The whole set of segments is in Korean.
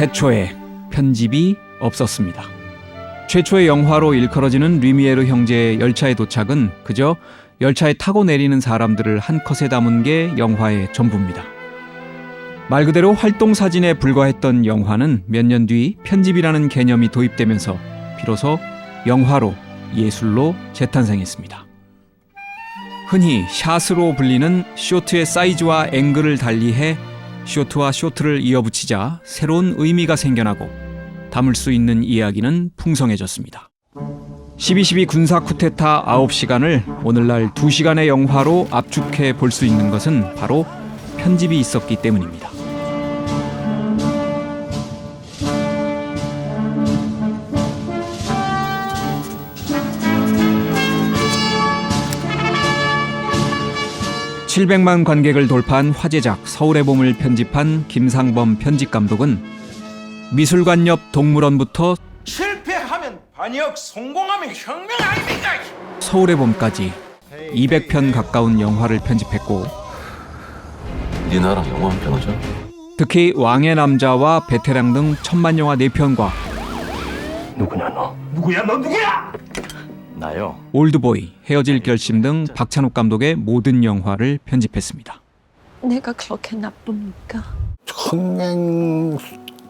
태초에 편집이 없었습니다. 최초의 영화로 일컬어지는 리미에르 형제의 열차의 도착은 그저 열차에 타고 내리는 사람들을 한 컷에 담은 게 영화의 전부입니다. 말 그대로 활동 사진에 불과했던 영화는 몇 년 뒤 편집이라는 개념이 도입되면서 비로소 영화로 예술로 재탄생했습니다. 흔히 샷으로 불리는 쇼트의 사이즈와 앵글을 달리해 쇼트와 쇼트를 이어붙이자 새로운 의미가 생겨나고 담을 수 있는 이야기는 풍성해졌습니다. 12.12 군사 쿠데타 9시간을 오늘날 2시간의 영화로 압축해 볼 수 있는 것은 바로 편집이 있었기 때문입니다. (700만) 관객을 돌파한 화제작 서울의 봄을 편집한 김상범 편집 감독은 미술관 옆 동물원부터 실패하면 반역, 성공하면 혁명 아닙니까? 서울의 봄까지 200편 가까운 영화를 편집했고 네 나랑 영화 한 편 하자. 특히 왕의 남자와 베테랑 등 천만 영화 4편과 누구냐 너? 누구야 너 누구야? 나요. 올드보이, 헤어질 결심 등 박찬욱 감독의 모든 영화를 편집했습니다. 내가 그렇게 나쁩니까? 흥행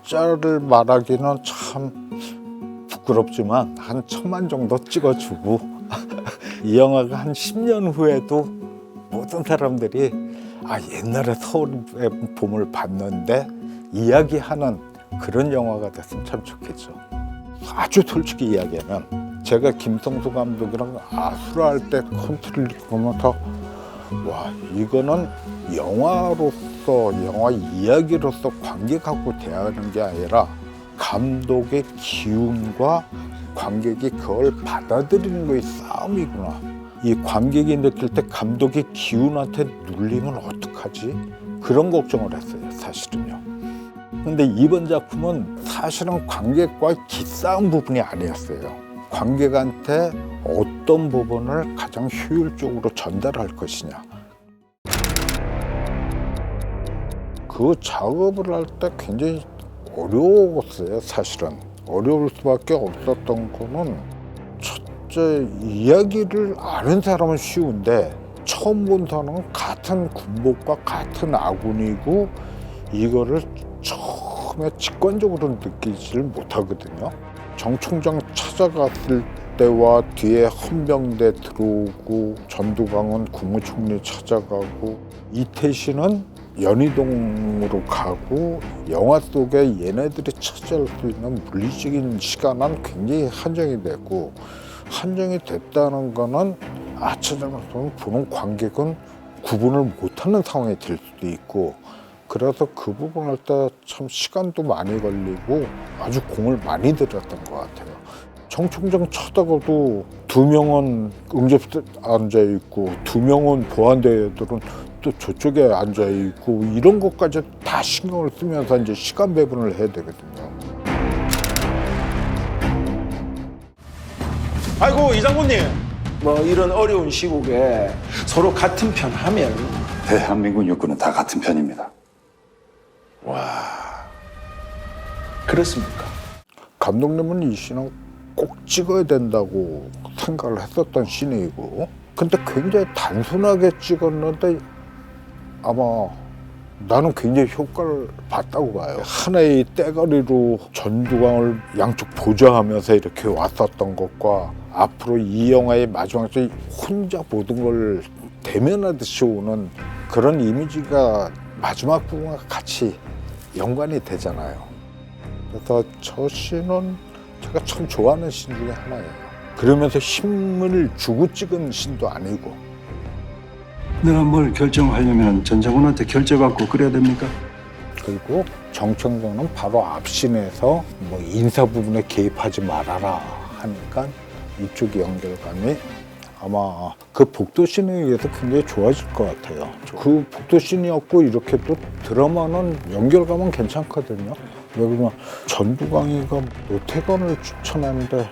숫자를 말하기는 참 부끄럽지만 한 천만 정도 찍어주고 이 영화가 한 10년 후에도 모든 사람들이 아 옛날에 서울의 봄을 봤는데 이야기하는 그런 영화가 됐으면 참 좋겠죠. 아주 솔직히 이야기하면 제가 김성수 감독이랑 아수라 할 때 컨트롤 보면서 와 이거는 영화로서 영화 이야기로서 관객 하고 대하는 게 아니라 감독의 기운과 관객이 그걸 받아들이는 거의 싸움이구나. 이 관객이 느낄 때 감독의 기운한테 눌리면 어떡하지? 그런 걱정을 했어요, 사실은요. 근데 이번 작품은 사실은 관객과 기싸움 부분이 아니었어요. 관객한테 어떤 부분을 가장 효율적으로 전달할 것이냐. 그 작업을 할 때 굉장히 어려웠어요, 사실은. 어려울 수밖에 없었던 거는 첫째, 이야기를 아는 사람은 쉬운데 처음 본 사람은 같은 군복과 같은 아군이고 이거를 처음에 직관적으로 느끼지를 못하거든요. 정 총장 찾아갔을 때와 뒤에 헌병대 들어오고 전두광은 국무총리 찾아가고 이태신은 연희동으로 가고 영화 속에 얘네들이 차지할 수 있는 물리적인 시간은 굉장히 한정이 되고 한정이 됐다는 거는 아차장에서 보는 관객은 구분을 못하는 상황이 될 수도 있고 그래서 그 부분 할때참 시간도 많이 걸리고 아주 공을 많이 들였던 것 같아요. 정총장 쳐다가도 두 명은 응접실에 앉아 있고 두 명은 보안대 애들은 또 저쪽에 앉아 있고 이런 것까지 다 신경을 쓰면서 이제 시간 배분을 해야 되거든요. 아이고 이 장군님. 뭐 이런 어려운 시국에 서로 같은 편 하면 대한민국 육군은 다 같은 편입니다. 그렇습니까? 감독님은 이 씬은 꼭 찍어야 된다고 생각을 했었던 씬이고 근데 굉장히 단순하게 찍었는데 아마 나는 굉장히 효과를 봤다고 봐요. 하나의 떼거리로 전두광을 양쪽 보좌하면서 이렇게 왔었던 것과 앞으로 이 영화의 마지막에 혼자 모든 걸 대면하듯이 오는 그런 이미지가 마지막 부분과 같이 연관이 되잖아요. 그래서 저 씬은 제가 참 좋아하는 씬 중에 하나예요. 그러면서 힘을 주고 찍은 씬도 아니고 내가 뭘 결정하려면 전장군한테 결재받고 그래야 됩니까? 그리고 정청정은 바로 앞신에서 뭐 인사 부분에 개입하지 말아라 하니까 이쪽 연결감이 아마 그 복도신에 의해서 굉장히 좋아질 것 같아요. 그 복도신이었고 이렇게 또 드라마는 연결감은 괜찮거든요. 왜 그러면 전두광이가 노태건을 추천하는데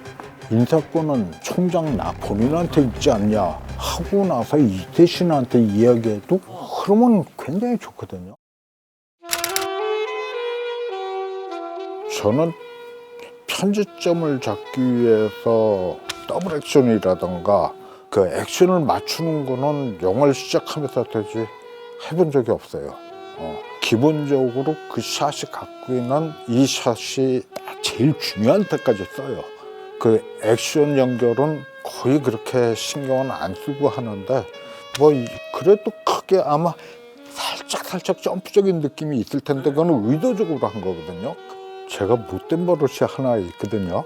인사권은 총장 나 본인한테 있지 않냐 하고 나서 이태신한테 이야기해도 흐름은 굉장히 좋거든요. 저는 편집점을 잡기 위해서 더블 액션이라던가 그 액션을 맞추는 거는 영화를 시작하면서 되지 해본 적이 없어요. 어, 기본적으로 그 샷이 갖고 있는 이 샷이 딱 제일 중요한 때까지 써요. 그 액션 연결은 거의 그렇게 신경은 안 쓰고 하는데 뭐 이- 그래도 크게 아마 살짝 살짝 점프적인 느낌이 있을 텐데 그거는 의도적으로 한 거거든요. 제가 못된 버릇이 하나 있거든요.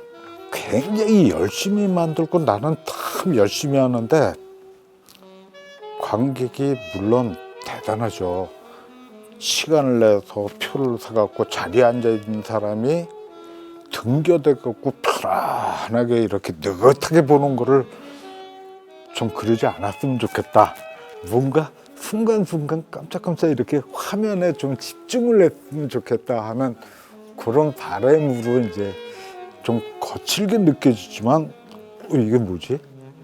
굉장히 열심히 만들고 나는 참 열심히 하는데 관객이 물론 대단하죠. 시간을 내서 표를 사갖고 자리에 앉아 있는 사람이 등겨대갖고 편안하게 이렇게 느긋하게 보는 거를 좀 그러지 않았으면 좋겠다. 뭔가 순간순간 깜짝깜짝 이렇게 화면에 좀 집중을 했으면 좋겠다 하는 그런 바람으로 이제 좀 거칠게 느껴지지만 어, 이게 뭐지?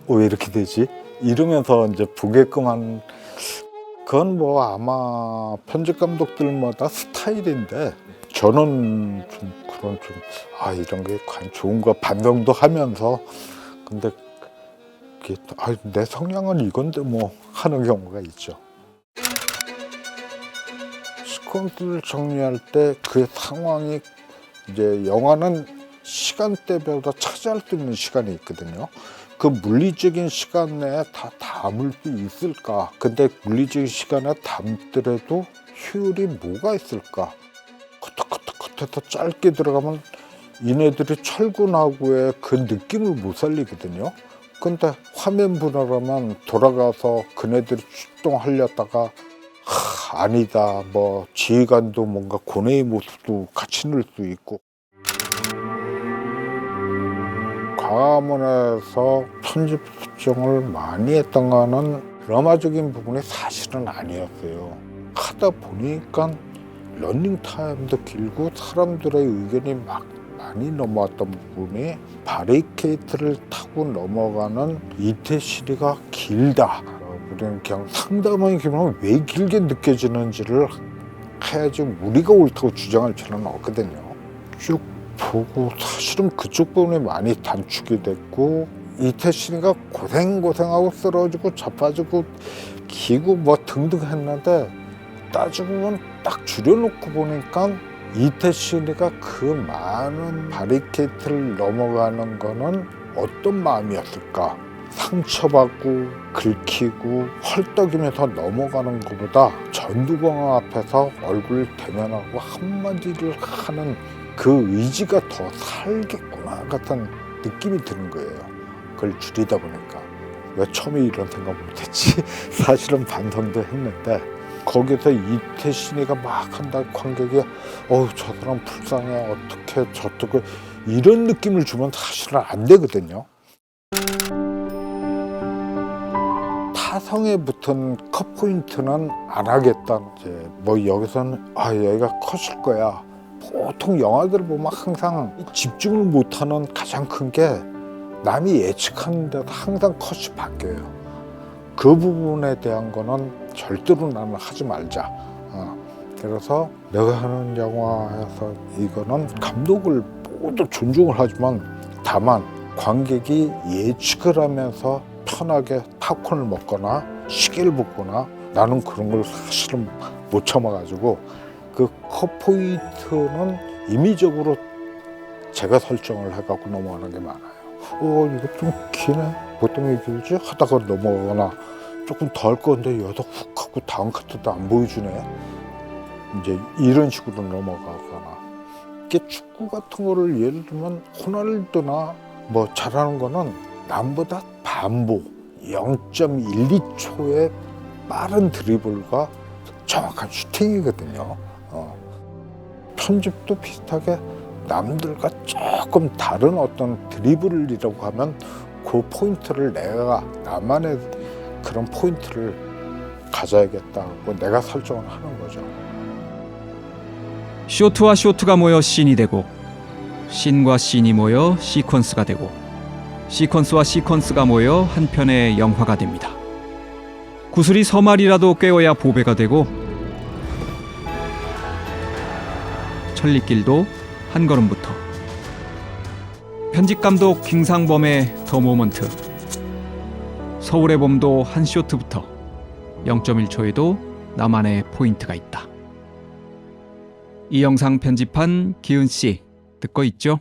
어, 왜 이렇게 되지? 이러면서 이제 보게끔 한 그건 뭐 아마 편집 감독들마다 스타일인데 저는 좀 그런 좀 아 이런 게 과연 좋은가 반성도 하면서 근데 아, 내 성향은 이건데 뭐 하는 경우가 있죠. 시퀀스를 정리할 때 그 상황이 이제 영화는 시간대별로 차지할 수 있는 시간이 있거든요. 그 물리적인 시간 내에 다 담을 수 있을까? 근데 물리적인 시간에 담더라도 효율이 뭐가 있을까? 커터커터커터해서 짧게 들어가면 이네들이 철군하고의 그 느낌을 못 살리거든요. 근데 화면 분할하면 돌아가서 그네들이 출동하려다가 하, 아니다 뭐 지휘관도 뭔가 고뇌의 모습도 같이 넣을 수 있고 광화문에서 편집 수정을 많이 했던 거는 드라마적인 부분이 사실은 아니었어요 하다 보니까 런닝타임도 길고 사람들의 의견이 막 많이 넘어왔던 부분이 바리케이트를 타고 넘어가는 이태실이가 길다. 어, 우리는 그냥 상담하기 길면 왜 길게 느껴지는지를 해야지 우리가 옳다고 주장할 필요는 없거든요. 쭉 보고 사실은 그쪽 부분이 많이 단축이 됐고 이태실이가 고생고생하고 쓰러지고 자빠지고 기고 뭐 등등 했는데 따지고 보면 딱 줄여놓고 보니까 이태신이가 그 많은 바리케이트를 넘어가는 거는 어떤 마음이었을까? 상처받고 긁히고 헐떡이면서 넘어가는 것보다 전두광 앞에서 얼굴 대면하고 한마디를 하는 그 의지가 더 살겠구나 같은 느낌이 드는 거예요. 그걸 줄이다 보니까 왜 처음에 이런 생각 못했지? 사실은 반성도 했는데 거기서 이태신이가 막 한다 관객이 어우 저 사람 불쌍해 어떻게 저떻게 이런 느낌을 주면 사실은 안 되거든요. 타성에 붙은 컷 포인트는 안 하겠다. 이제 뭐 여기서는 아 여기가 컷일 거야. 보통 영화들 보면 항상 집중을 못하는 가장 큰 게 남이 예측하는 데도 항상 컷이 바뀌어요. 그 부분에 대한 거는 절대로 나는 하지 말자. 어. 그래서 내가 하는 영화에서 이거는 감독을 모두 존중을 하지만 다만 관객이 예측을 하면서 편하게 팝콘을 먹거나 시계를 먹거나 나는 그런 걸 사실은 못 참아가지고 그 컷포인트는 임의적으로 제가 설정을 해갖고 넘어가는 게 많아요. 어, 이거 좀 기네. 보통 왜 길지? 하다가 넘어가거나 조금 더할 건데 여기다 훅 하고 다음 카트도 안 보여주네. 이제 이런 식으로 넘어가거나. 이게 축구 같은 거를 예를 들면 호날두나 뭐 잘하는 거는 남보다 반복 0.12초의 빠른 드리블과 정확한 슈팅이거든요. 어. 편집도 비슷하게 남들과 조금 다른 어떤 드리블이라고 하면 그 포인트를 내가 나만의 그런 포인트를 가져야겠다고 내가 설정을 하는 거죠. 쇼트와 쇼트가 모여 씬이 되고 씬과 씬이 모여 시퀀스가 되고 시퀀스와 시퀀스가 모여 한 편의 영화가 됩니다. 구슬이 서말이라도 꿰어야 보배가 되고 천리길도 한 걸음부터 편집 감독 김상범의 더 모먼트 서울의 봄도 한 쇼트부터 0.1초에도 나만의 포인트가 있다. 이 영상 편집한 기은 씨 듣고 있죠?